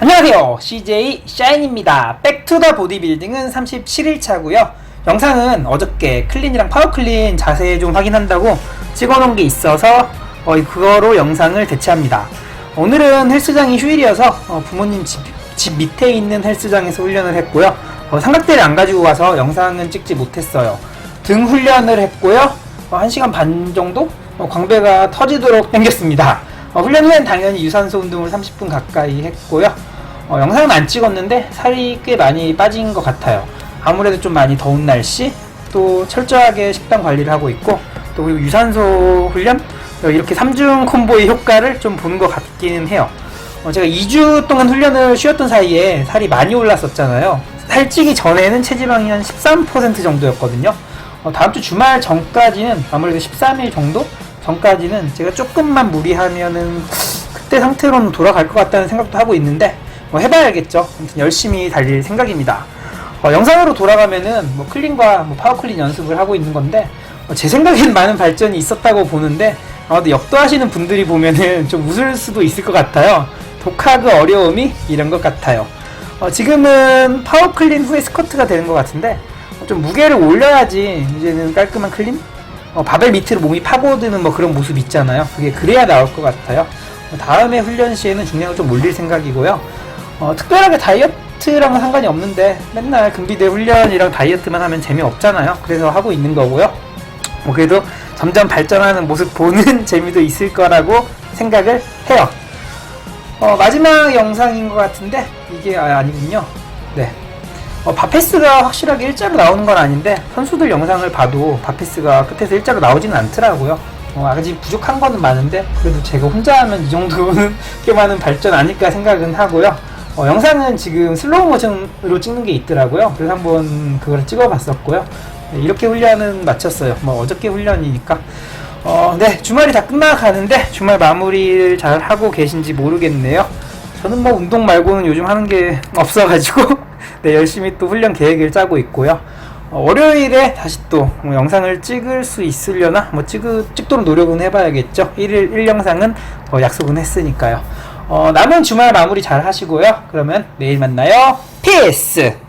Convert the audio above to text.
안녕하세요. CJ 샤인입니다. 백투더 보디빌딩은 37일차고요. 영상은 어저께 클린이랑 파워클린 자세 좀 확인한다고 찍어놓은 게 있어서 어, 그거로 영상을 대체합니다. 오늘은 헬스장이 휴일이어서 어, 부모님 집, 집 밑에 있는 헬스장에서 훈련을 했고요. 어, 삼각대를 안 가지고 가서 영상은 찍지 못했어요. 등 훈련을 했고요. 어, 1시간 반 정도 어, 광배가 터지도록 당겼습니다. 어, 훈련 후엔 당연히 유산소 운동을 30분 가까이 했고요. 어, 영상은 안 찍었는데 살이 꽤 많이 빠진 것 같아요. 아무래도 좀 많이 더운 날씨, 또 철저하게 식단 관리를 하고 있고, 또 그리고 유산소 훈련 어, 이렇게 3중 콤보의 효과를 좀 보는 것 같기는 해요. 어, 제가 2주 동안 훈련을 쉬었던 사이에 살이 많이 올랐었잖아요. 살찌기 전에는 체지방이 한 13% 정도였거든요. 어, 다음 주 주말 전까지는 아무래도 13일 정도 전까지는 제가 조금만 무리하면은 그때 상태로는 돌아갈 것 같다는 생각도 하고 있는데 뭐 해봐야겠죠. 아무튼 열심히 달릴 생각입니다. 어, 영상으로 돌아가면은 뭐 클린과 뭐 파워클린 연습을 하고 있는 건데 어, 제 생각엔 많은 발전이 있었다고 보는데 아마도 역도하시는 분들이 보면은 좀 웃을 수도 있을 것 같아요. 독하그 어려움이 이런 것 같아요. 어, 지금은 파워클린 후에 스쿼트가 되는 것 같은데 어, 좀 무게를 올려야지 이제는 깔끔한 클린? 어, 바벨 밑으로 몸이 파고드는 뭐 그런 모습 있잖아요. 그게 그래야 나올 것 같아요. 어, 다음에 훈련 시에는 중량을 좀 올릴 생각이고요. 어, 특별하게 다이어트랑은 상관이 없는데 맨날 금비대 훈련이랑 다이어트만 하면 재미없잖아요. 그래서 하고 있는 거고요. 뭐 그래도 점점 발전하는 모습 보는 재미도 있을 거라고 생각을 해요. 어, 마지막 영상인 것 같은데 이게 아, 아니군요. 네. 어, 바페스가 확실하게 일자로 나오는 건 아닌데 선수들 영상을 봐도 바페스가 끝에서 일자로 나오지는 않더라고요. 어, 아직 부족한 거는 많은데 그래도 제가 혼자 하면 이 정도는 꽤 많은 발전 아닐까 생각은 하고요. 어, 영상은 지금 슬로우 모션으로 찍는 게 있더라고요. 그래서 한번 그걸 찍어봤었고요. 네, 이렇게 훈련은 마쳤어요. 뭐 어저께 훈련이니까. 어, 네, 주말이 다 끝나가는데 주말 마무리를 잘 하고 계신지 모르겠네요. 저는 뭐 운동 말고는 요즘 하는 게 없어가지고 네, 열심히 또 훈련 계획을 짜고 있고요. 어, 월요일에 다시 또 뭐 영상을 찍을 수 있으려나 뭐 찍, 찍도록 노력은 해봐야겠죠. 1일 1영상은 어, 약속은 했으니까요. 어, 남은 주말 마무리 잘 하시고요. 그러면 내일 만나요. 피스!